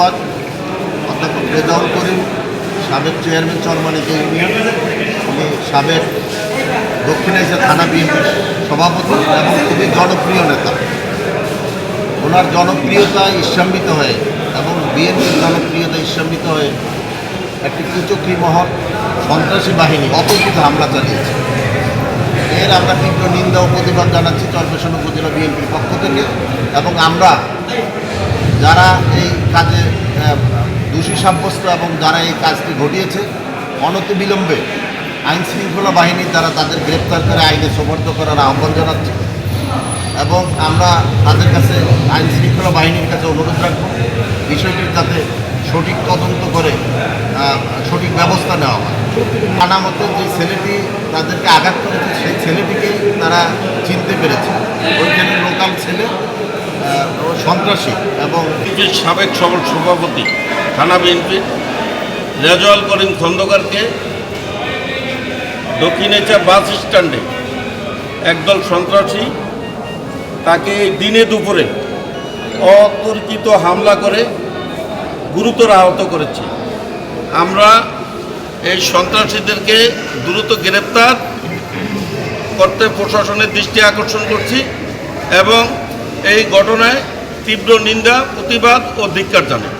আহ্বায়ক অধ্যাপক রেজাউল করিম, সাবেক চেয়ারম্যান চরমানিত ইউনিয়ন উনি সাবেক দক্ষিণ এশিয়া থানা বিএনপির সভাপতি এবং খুবই জনপ্রিয় নেতা। ওনার জনপ্রিয়তা ইস্যাম্বিত হয়ে এবং বিএনপির জনপ্রিয়তা ইস্যাম্বিত হয়ে একটি কুচক্রী মহল সন্ত্রাসী বাহিনী অতর্কিত হামলা চালিয়েছে। এর আমরা তীব্র নিন্দা ও প্রতিবাদ জানাচ্ছি চরপেশন উপজেলা বিএনপির পক্ষ থেকে এবং আমরা যারা এই কাজে দোষী সাব্যস্ত এবং যারা এই কাজটি ঘটিয়েছে অনতিবিলম্বে আইন শৃঙ্খলা বাহিনীর দ্বারা তাদের গ্রেপ্তার করে আইনে সমর্থ করার আহ্বান জানাচ্ছি। এবং আমরা তাদের কাছে আইন শৃঙ্খলা বাহিনীর কাছে অনুরোধ রাখব, বিষয়টির যাতে সঠিক তদন্ত করে সঠিক ব্যবস্থা নেওয়া হয়। জানা মতো যে ছেলেটি তাদেরকে আঘাত করেছে, সেই ছেলেটিকেই তারা চিনতে পেরেছে। ওইখানে লোকাল ছেলে সন্ত্রাসী এবং বিএনপির সাবেক সবল সভাপতি থানা বিএনপি, রেজওয়াল করিম খন্দকারকে দক্ষিণেচা বাস স্ট্যান্ডে একদল সন্ত্রাসী তাকে দিনে দুপুরে অতর্কিত হামলা করে গুরুতর আহত করেছে। আমরা এই সন্ত্রাসীদেরকে দ্রুত গ্রেপ্তার করতে প্রশাসনের দৃষ্টি আকর্ষণ করছি এবং এই ঘটনায় তীব্র নিন্দা প্রতিবাদ ও ধিক্কার জানাই